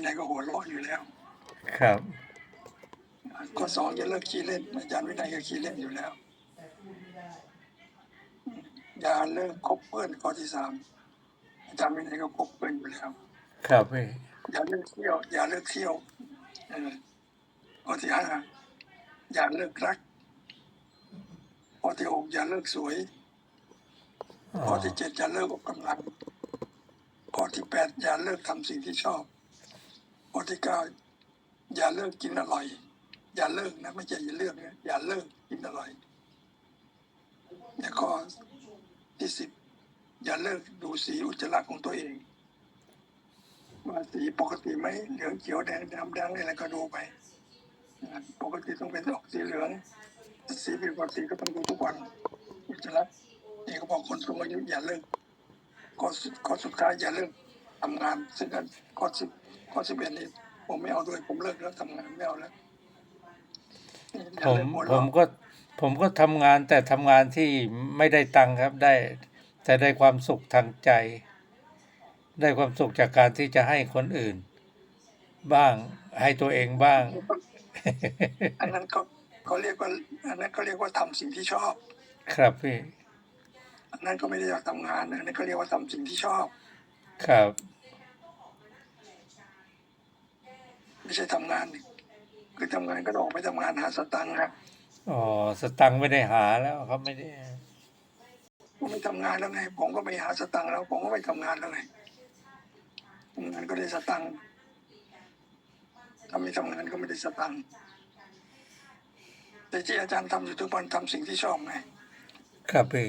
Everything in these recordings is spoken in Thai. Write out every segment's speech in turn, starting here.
วินัยก็หัวเราะอยู่แล้ว ครับ ข้อสองอย่าเลิกขี้เล่นอาจารย์วินัยก็ขี้เล่นอยู่แล้ว อย่าเลิกคบเพื่อนข้อที่สามอาจารย์วินัยก็คบเพื่อนอยู่แล้ว ครับพี่อย่าเลิกเที่ยว อย่าเลิกเที่ยวเออข้อที่ห้าอย่าเลิกรักข้อที่หกอย่าเลิกสวยอ๋อข้อที่เจ็ดอย่าเลิกออกกำลังข้อที่แปดอย่าเลิกทำสิ่งที่ชอบ ข้อที่เก้าอย่าเลิกกินอร่อย อย่าเลิกนะไม่ใช่อย่าเลิกนะอย่าเลิกกินอร่อยและข้อที่สิบอย่าเลิกดูสีอุจจาระของตัวเอง ว่าสีปกติไหมเหลืองเขียวแดงดำดังอะไรก็ดูไปปกติต้องเป็นออกสีเหลืองสีผิดปกติก็ต้องดูทุกวันอุจจาระนี่เขาบอกคนสูงอายุอย่าเลิกข้อสุดข้อสุดท้ายอย่าเลิกทำงานซึ่งกันข้อสิบ ข้อสิบเอ็ดนี่ผมไม่เอาด้วยผมเลิกแล้วทำงานไม่เอาแล้วอย่าผมเลิกหัวผเราะมก็ผมก็ทำงานแต่ทำงานที่ไม่ได้ตังค์ครับได้แต่ได้ความสุขทางใจ ได้ความสุขจากการที่จะให้คนอื่น บ้างให้ตัวเองบ้าง อันนั้นเขาเขาเรียกว่าอันนั้นเขาเรียกว่าทำสิ่งที่ชอบ ครับพี่อันนั้นก็ไม่ได้อยากทำงานอันนั้นเขาเรียกว่าทำสิ่งที่ชอบ ครับ ไม่ใช่ทำงานนี่คือทำงานก็ต้องออกไปทำงานหาสตังค์ครับอ๋อสตังค์ไม่ได้หาแล้วเขาไม่ได้ผมไม่ทำงานแล้วไงผมก็ไปหาสตังค์แล้ว ผมก็ไปทำงานแล้วไงทำงานก็ได้สตังค์ถ้าไม่ทำงานก็ไม่ได้สตังค์แต่ที่อาจารย์ทำอยู่ทุกวันทำสิ่งที่ชอบไงครับพี่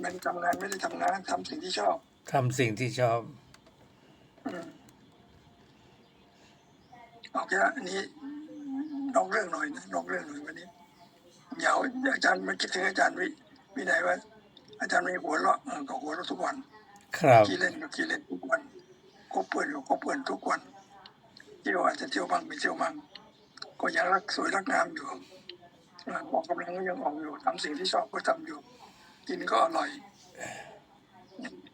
ไม่ได้ทำงานไม่ได้ทำงานทำสิ่งที่ชอบทำสิ่งที่ชอบ อืม โอเคละอันนี้นอกเรื่องหน่อยนะนอกเรื่องหน่อยวันนี้เดี๋ยวอาจารย์มาคิดถึงอาจารย์วิวินัยว่า อาจารย์มีหัวเราะเออก็หัวเราะทุกวัน ครับขี้เล่นก็ขี้เล่นทุกวันคบเพื่อนก็คบเพื่อนทุกวันเที่ยวอาจจะเที่ยวบ้างไม่เที่ยวบ้างก็ยังรักสวยรักงามอยู่อ่าออกกำลังก็ยังออกอยู่ทำสิ่งที่ชอบก็ทำอยู่ กินก็อร่อย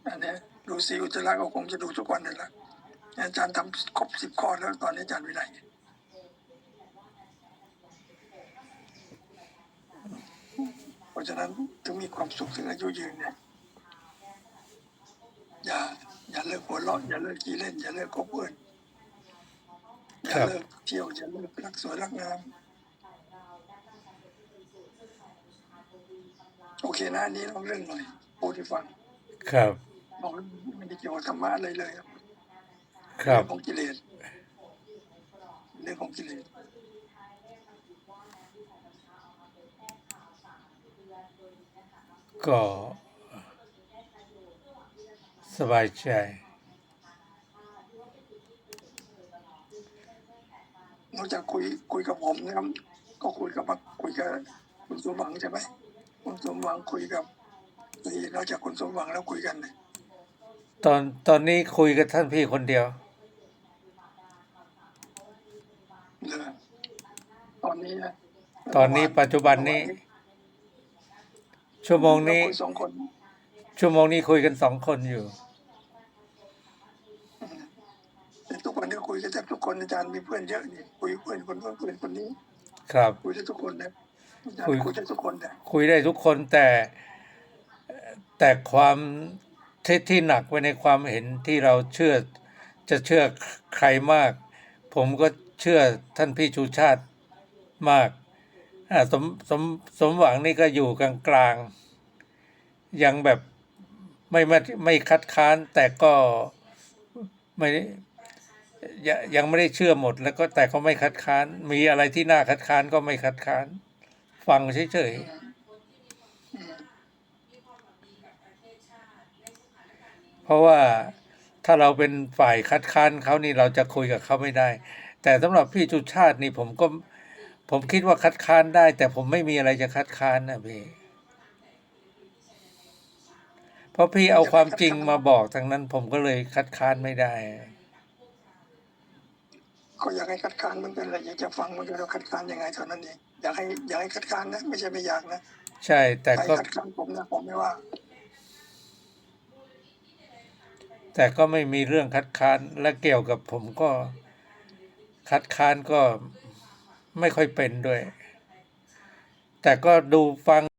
อันเนี้ยดูซีอุจจาระก็คงจะดูทุกวันนั่นแหละ อาจารย์ทำครบสิบข้อแล้วตอนนี้อาจารย์วินัยเพราะฉะนั้นถึงมีความสุขถึงอายุยืนเนี่ยอย่าอย่าเลิกหัวเราะอย่าเลิกขี้เล่น อย่าเลิกคบเพื่อนอย่าเลิกเที่ยวอย่าเลิกรักสวยรักงามโอเคนะอันนี้เราเรื่องหน่อยพูดให้ฟังครับบอกว่าไม่ได้เกี่ยวกับธรรมะอะไรเลยครับครับ เรื่องของกิเลสเรื่องของกิเลสก็สบายใจนอกจากคุยคุยกับผมนะครับก็คุยกับคุยกับคุณสมหวังใช่ไหมคุณสมหวังคุยกับนี่นอกจากคุณสมหวังแล้วคุยกันเนี่ยตอนตอนนี้คุยกับท่านพี่คนเดียว เหรอ ตอนนี้นะตอนนี้ปัจจุบันนี้ ชั่วโมงนี้เราคุยสองคน ชั่วโมงนี้คุยกันสองคนอยู่แต่ทุกวันนี้คุยกันแทบทุกคนอาจารย์มีเพื่อนเยอะนี่คุยเพื่อนคนนู้นเพื่อนคนนี้ ครับคุยได้ทุกคนนะอาจารคุยย์คุยได้ทุกคนนะคุยได้ทุกคนแต่ แต่ความที่ที่หนักไว้ในความเห็นที่เราเชื่อ จะเชื่อใครมาก ผมก็ เชื่อท่านพี่ชูชาติมากสมสมสมหวังนี่ก็อยู่กลางกลางๆยังแบบไม่ไม่ไม่คัดค้านแต่ก็ไม่ยังยังไม่ได้เชื่อหมด แล้วก็แต่ก็ไม่คัดค้าน มีอะไรที่น่าคัดค้านก็ไม่คัดค้าน ฟังเฉยๆเพราะว่าถ้าเราเป็นฝ่ายคัดค้านเขานี่เราจะคุยกับเขาไม่ได้ แต่สำหรับพี่จุชาตินี่ผมก็ ผมคิดว่าคัดค้านได้ แต่ผมไม่มีอะไรจะคัดค้านนะพี่เพราะพี่เอาความจริงมาบอกทั้งนั้น ผมก็เลยคัดค้านไม่ได้ก็อยากให้คัดค้านเหมันเป็นอะไรอยากจะฟังเหมันก็เราคัดค้านยังไงเท่านั้นเองอยากให้อยากให้คัดค้านนะไม่ใช่ไม่อยากนะใช่ แต่ใครก็คัดค้านผมนะผมไม่ว่า แต่ก็ไม่มีเรื่องคัดค้านและเกี่ยวกับผมก็ คัดค้านก็ไม่ค่อยเป็นด้วย แต่ก็ดูฟัง